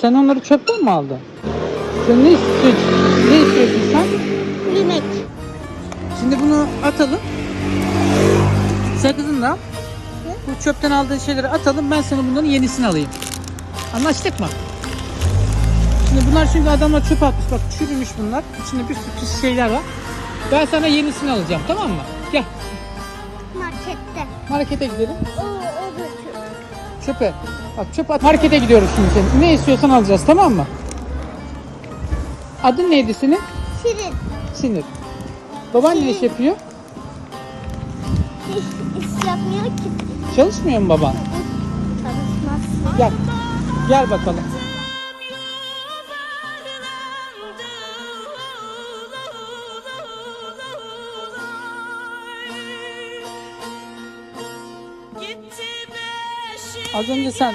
Sen onları çöpten mi aldın? Sen ne istiyorsun? Ne istiyorsun sen? Yemek. Şimdi bunu atalım. Sakızını da al. Bu çöpten aldığın şeyleri atalım. Ben sana bunların yenisini alayım. Anlaştık mı? Şimdi bunlar çünkü adamlar çöp atmış. Bak çürümüş bunlar. İçinde bir sürü pis şeyler var. Ben sana yenisini alacağım tamam mı? Gel Markette. markete gidelim. O, o götür. Çöpe. Bak çöp at. Markete gidiyoruz şimdi senin. Ne istiyorsan alacağız tamam mı? Adın neydi senin? Şirin. Sinir. Baban ne iş yapıyor? Hiç iş yapmıyor ki. Çalışmıyor mu baban? Çalışmaz. Gel. Gel bakalım. अजून दिसाल